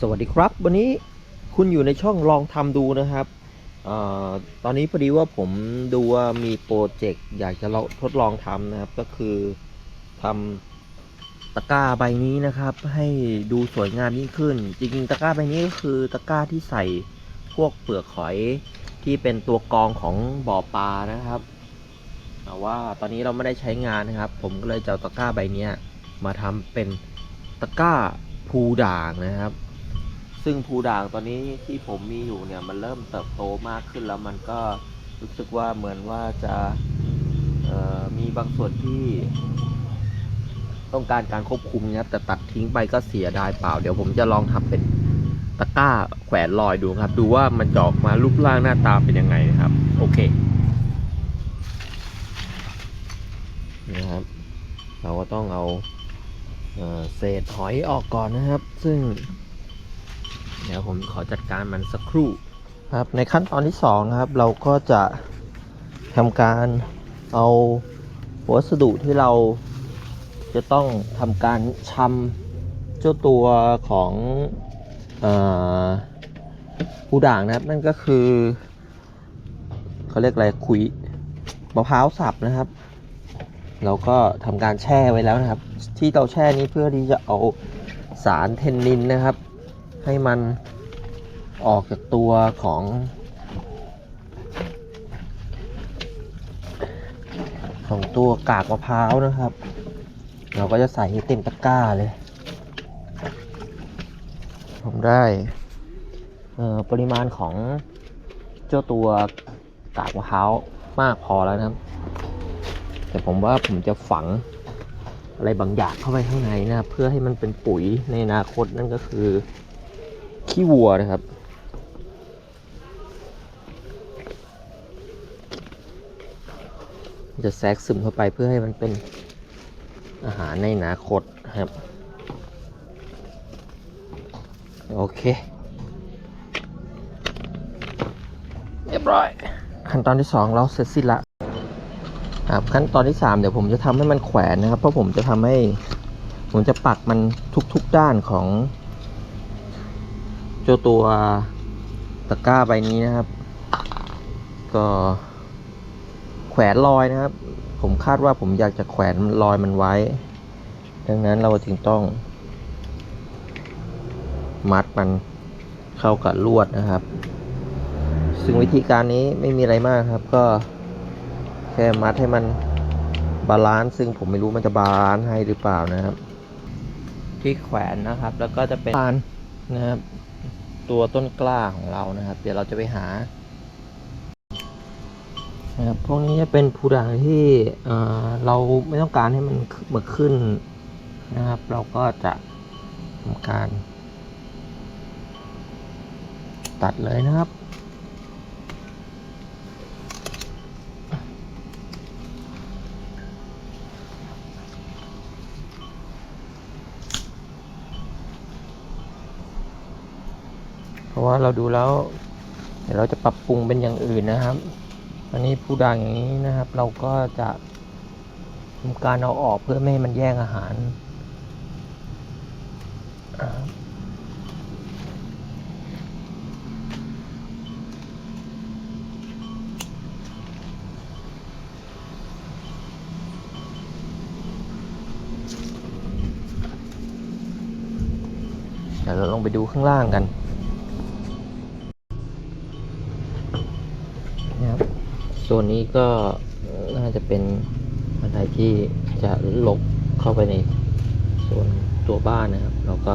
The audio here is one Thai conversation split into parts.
สวัสดีครับ วันนี้คุณอยู่ในช่องลองทำดูนะครับออตอนนี้พอดีว่าผมดูว่ามีโปรเจกต์อยากจะลองทดลองทำนะครับ ก็คือทำตะกร้าใบนี้นะครับ ให้ดูสวยงามยิ่งขึ้น จริงๆตะกร้าใบนี้ก็คือตะกร้าที่ใส่พวกเปลือกหอยที่เป็นตัวกรองของบ่อปลานะครับแต่ว่าตอนนี้เราไม่ได้ใช้งานนะครับ ผมก็เลยจะเอาตะกร้าใบนี้มาทำเป็นตะกร้าภูด่างนะครับ ซึ่งภูด่างตอนนี้ที่ผมมีอยู่เนี่ยมันเริ่มเติบโตมากขึ้นแล้วมันก็รู้สึกว่าเหมือนว่าจะมีบางส่วนที่ ต้องการการควบคุมนะครับแต่ตัดทิ้งไปก็เสียดายเปล่า เดี๋ยวผมจะลองทำเป็นตะกร้าแขวนลอยดูครับ ดูว่ามันจะออกมารูปร่างหน้าตาเป็นยังไงนะครับ โอเคนะครับ เราก็ต้องเอาเอ่อเศษหอยออกก่อนนะครับ ซึ่ง เดี๋ยวผมขอจัดการมันสักครู่ครับในขั้นตอนที่2นะครับเราก็จะทำการเอาวัสดุที่เราจะต้องทำการชำเจ้าตัวของเออปูด่างนะครับ นั่นก็คือเขาเรียกอะไรขุยมะพร้าวสับนะครับ เราก็ทำการแช่ไว้แล้วนะครับ ที่เราแช่นี้เพื่อที่จะเอาสารเทนนินนะครับ ให้มันออกจากตัวของของตัวกากมะพร้าวนะครับ เราก็จะใส่ให้เต็มตะกร้าเลย ผมได้เอ่อปริมาณของเจ้าตัวกากมะพร้าวมากพอแล้วนะครับ แต่ผมว่าผมจะฝังอะไรบางอย่างเข้าไปข้างในนะเพื่อให้มันเป็นปุ๋ยในอนาคตนั่นก็คือ ขี้วัวนะครับ จะแทรกซึมเข้าไปเพื่อให้มันเป็นอาหารในอนาคตครับ โอเค เรียบร้อย ขั้นตอนที่ 2 เราเสร็จสิ้นละครับขั้นตอนที่ 3 เดี๋ยวผมจะทำให้มันแขวนนะครับ เพราะผมจะทำให้ ผมจะปักมันทุกๆด้านของ จ้าตัวตะกร้าใบนี้นะครับ ก็แขวนลอยนะครับ ผมคาดว่าผมอยากจะแขวนลอยมันไว้ ดังนั้นเราจึงต้อง มัดมันเข้ากับลวดนะครับ ซึ่งวิธีการนี้ไม่มีอะไรมากครับ ก็แค่มัดให้มันบาลานซ์ซึ่งผมไม่รู้มันจะบาลานซ์ให้หรือเปล่านะครับ ที่แขวนนะครับ แล้วก็จะเป็นปานนะครับ ตัวต้นกล้าของเรานะครับ เดี๋ยวเราจะไปหานะครับพวกนี้จะเป็นผูด่างที่เอ่อเราไม่ต้องการให้มันเบิกขึ้นนะครับ เราก็จะทำการ ตัดเลยนะครับ ราะว่าเราดูแล้ว เดี๋ยวเราจะปรับปรุงเป็นอย่างอื่นนะครับ อันนี้ผู้ดังอย่างนี้นะครับ เราก็จะทำการเอาออกเพื่อไม่ให้มันแย่งอาหารเดี๋ยวเราลงไปดูข้างล่างกัน นะครับ ส่วนนี้ก็น่าจะเป็นอะไรที่จะหลบเข้าไปในส่วนตัวบ้านนะครับ เราก็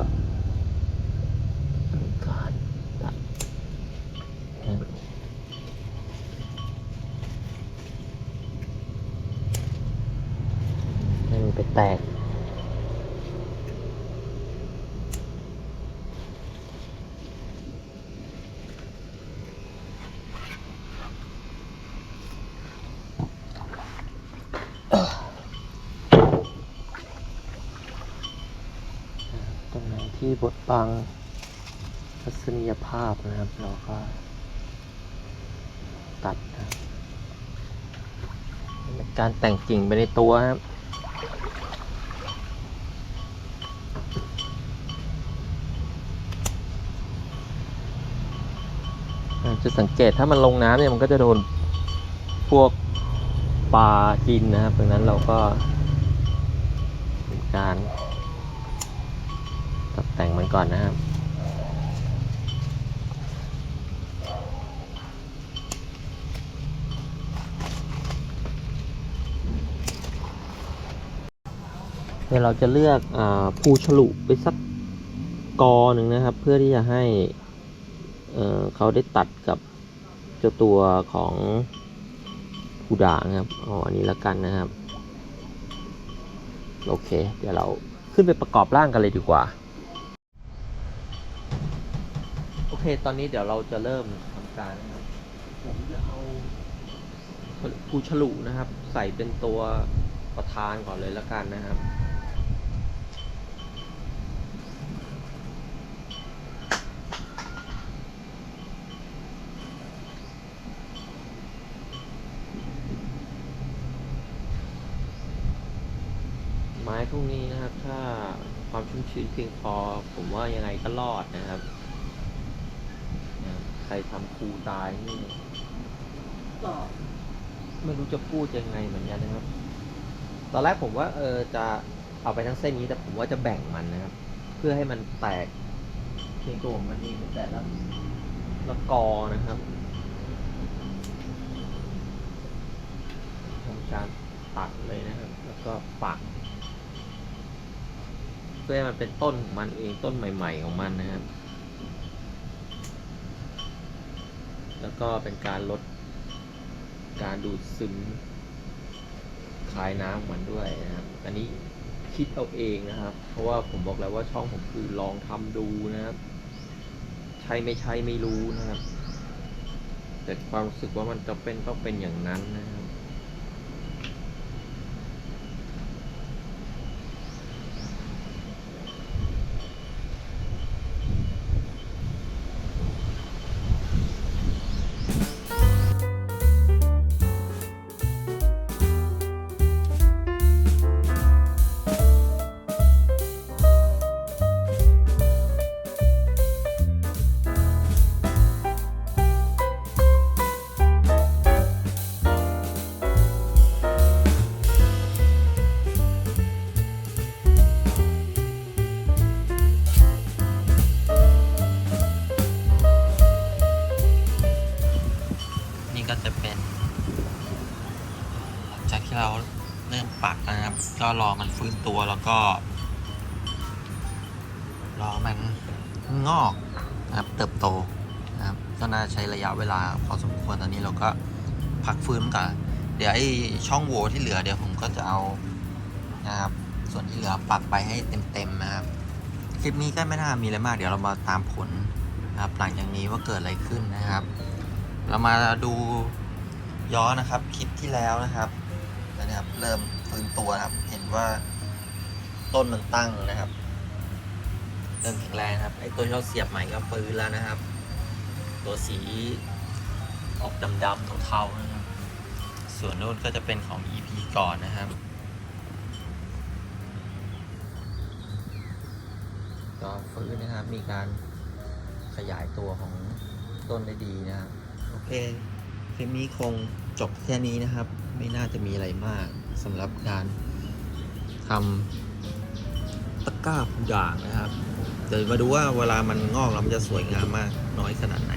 ทำการตัดให้มันไปแตก ตรงไหน ที่บดบังทัศนียภาพนะครับ เราก็ตัดนะเป็นการแต่งกิ่งไปในตัวครับจะสังเกตถ้ามันลงน้ำเนี่ยมันก็จะโดนพวกปลากินนะครับดังนั้นเราก็เป็นการ ตกแต่งมันก่อนนะครับเดี๋ยวเราจะเลือกอาภูฉลุไปสักกอหนึ่งนะครับ เพื่อที่จะให้เเขาได้ตัดกับเจ้าตัวของผู้ด่างครับอ๋ออันนี้แล้วกันนะครับ โอเค เดี๋ยวเราขึ้นไปประกอบร่างกันเลยดีกว่า เคตอนนี้เดี๋ยวเราจะเริ่มทำการนะครับผมจะเอาภูฉลุนะครับ ใส่เป็นตัวประธานก่อนเลยล้วกันนะครับไม้พวกนี้นะครับ ถ้าความชุ่มชื้นเพียงพอ ผมว่ายังไงก็รอดนะครับ รับใครทำคูตายนี่ก็ไม่รู้จะพูดยังไงเหมือนกันนะครับ ตอนแรกผมว่าเออจะเอาไปทั้งเส้นนี้แต่ผมว่าจะแบ่งมันนะครับ เพื่อให้มันแตกในตัวของมันเองเป็นแต่ละละกอนะครับทำการตัดเลยนะครับ แล้วก็ปักเพื่อให้มันเป็นต้นของมันเองต้นใหม่ ๆของมันนะครับ แล้วก็เป็นการลดการดูดซึมคายน้ำมันด้วยนะครับ อันนี้คิดเอาเองนะครับ เพราะว่าผมบอกแล้วว่าช่องผมคือลองทำดูนะครับ ใช่ไม่ใช่ไม่รู้นะครับ แต่ความรู้สึกว่ามันจะเป็นต้องเป็นอย่างนั้นนะครับ ก็รอมันฟื้นตัวแล้วก็ รอมันงอกนะครับเติบโตนะครับก็น่าใช้ระยะเวลาพอสมควรตอนนี้เราก็พักฟื้นก่อนเดี๋ยวไอ้ช่องโหว่ที่เหลือเดี๋ยวผมก็จะเอานะครับส่วนที่เหลือปักไปให้เต็มๆนะครับคลิปนี้ก็ไม่น่ามีอะไรมากเดี๋ยวเรามาตามผลนะครับหลังจากนี้ว่าเกิดอะไรขึ้นนะครับ เรามาดูย้อนนะครับคลิปที่แล้วนะครับนะครับ เริ่มฟื้นตัวนะครับ ว่าต้นมันตั้งนะครับเริ่มแข็งแรงครับไอ้ต้นที่เราเสียบใหม่ก็ฟื้นแล้วนะครับ ตัวสีออกดำๆเทาๆนะครับ ส่วนนู้นก็จะเป็นของ EP ก่อนนะครับ ก็ฟื้นนะครับมีการขยายตัวของต้นได้ดีนะครับโอเคคลิปนี้คงจบแค่นี้นะครับ ไม่น่าจะมีอะไรมากสำหรับการ ทำตะกร้าผู้ด่างนะครับ เดี๋ยวมาดูว่าเวลามันงอกแล้วมันจะสวยงามมากน้อยขนาดไหน